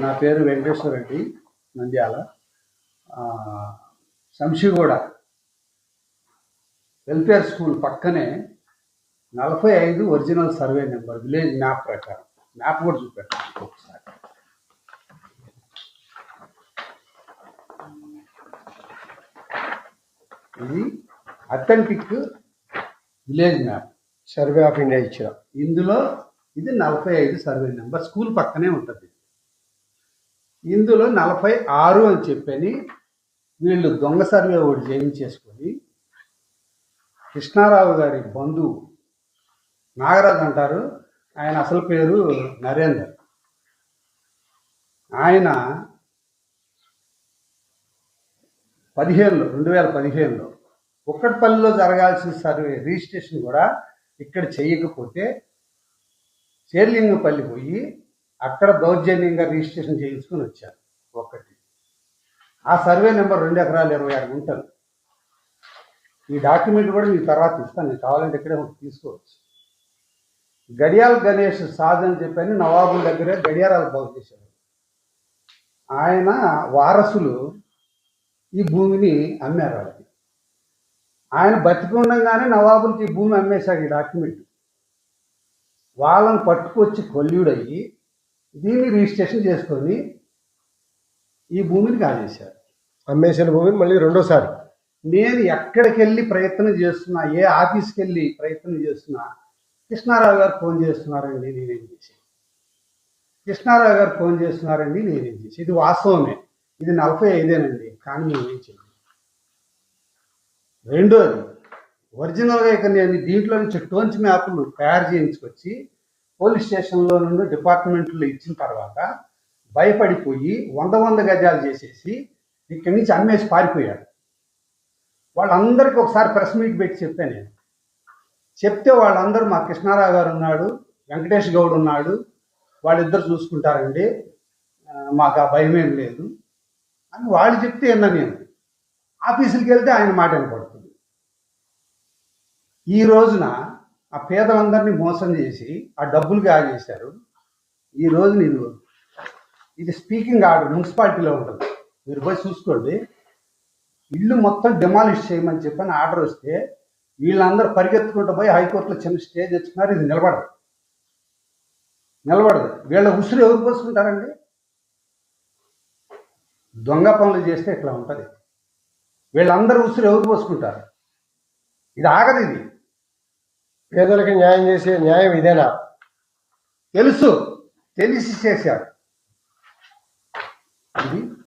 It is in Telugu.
నా పేరు వెంకటేశ్వర రెడ్డి నంద్యాల. శంషిగూడ వెల్ఫేర్ స్కూల్ పక్కనే నలభై ఐదు original survey number village map ప్రకారం. మ్యాప్ కూడా చూపెట్టాను ఒకసారి ఇది authentic village map. Survey of India ఇచ్చిన ఇందులో ఇది నలభై ఐదు సర్వే నెంబర్ స్కూల్ పక్కనే ఉంటుంది. ఇందులో నలభై ఆరు అని చెప్పని వీళ్ళు దొంగ సర్వే ఒకటి చేయించేసుకొని కృష్ణారావు గారి బంధువు నాగరాజు అంటారు. ఆయన అసలు పేరు నరేందర్. ఆయన పదిహేనులో రెండు వేల పదిహేనులో ఒక్కటిపల్లిలో జరగాల్సిన సర్వే రిజిస్ట్రేషన్ కూడా ఇక్కడ చేయకపోతే చేర్లింగపల్లి పోయి అక్కడ దౌర్జన్యంగా రిజిస్ట్రేషన్ చేయించుకుని వచ్చారు. ఒక్కటి ఆ సర్వే నెంబర్ రెండు ఎకరాలు ఇరవై ఆరు గుంటలు. ఈ డాక్యుమెంట్ కూడా మీ తర్వాత ఇస్తాను. నేను కావాలంటే ఇక్కడే తీసుకోవచ్చు. గడియాల్ గణేష్ సాజ్ అని చెప్పని నవాబుల దగ్గరే గడియారాలు బాగు చేశారు. ఆయన వారసులు ఈ భూమిని అమ్మారు వాళ్ళకి. ఆయన బతికి ఉండగానే నవాబులకి ఈ భూమి అమ్మేశాడు ఈ డాక్యుమెంట్. వాళ్ళని పట్టుకొచ్చి కొల్లుడయ్యి దీన్ని రిజిస్ట్రేషన్ చేసుకొని ఈ భూమిని కాజేశారు. అమ్మేసిన భూమిని మళ్ళీ రెండోసారి. నేను ఎక్కడికి వెళ్ళి ప్రయత్నం చేస్తున్నా ఏ ఆఫీస్కి వెళ్ళి ప్రయత్నం చేస్తున్నా కృష్ణారావు గారు ఫోన్ చేస్తున్నారండి నేనేం చేసి కృష్ణారావు గారు ఫోన్ చేస్తున్నారండి నేనేం చేసి ఇది వాస్తవమే. ఇది నలభై ఐదేనండి. కానీ మేమేం చేయాలి రెండోది ఒరిజినల్గా ఇక నేను దీంట్లో నుంచి టోన్స్ మ్యాప్లు తయారు చేయించుకొచ్చి పోలీస్ స్టేషన్లో నుండి డిపార్ట్మెంట్లు ఇచ్చిన తర్వాత భయపడిపోయి వంద వంద గజాలు చేసేసి ఇక్కడి నుంచి అమ్మేసి పారిపోయాడు. వాళ్ళందరికీ ఒకసారి ప్రెస్ మీట్ పెట్టి చెప్పాను నేను. చెప్తే వాళ్ళందరూ మా కృష్ణారావు గారు ఉన్నాడు వెంకటేష్ గౌడ్ ఉన్నాడు వాళ్ళిద్దరు చూసుకుంటారండి మాకు ఆ భయం ఏం లేదు అని వాళ్ళు చెప్తే విన్నా నేను. ఆఫీసులకు వెళ్తే ఆయన మాట వినపడుతుంది. ఈ రోజున ఆ పేదలందరినీ మోసం చేసి ఆ డబ్బులు కాజేశారు ఈ రోజు నేను ఇది స్పీకింగ్ ఆర్డర్ మున్సిపాలిటీలో ఉంటుంది. మీరు పోయి చూసుకోండి. ఇల్లు మొత్తం డిమాలిష్ చేయమని చెప్పని ఆర్డర్ వస్తే వీళ్ళందరూ పరిగెత్తుకుంటూ పోయి హైకోర్టులో చిన్న స్టే తెచ్చుకున్నారు. ఇది నిలబడదు. నిలబడదు. వీళ్ళ ఉసురు ఎవరు పోసుకుంటారండి? దొంగ పనులు చేస్తే ఇట్లా ఉంటుంది. వీళ్ళందరూ ఉసురు ఎవరు పోసుకుంటారు? ఇది ఆగదు ఇది. పేదలకు న్యాయం చేసే న్యాయం ఇదేనా? తెలుసు. తెలిసి చేశారు. ఇది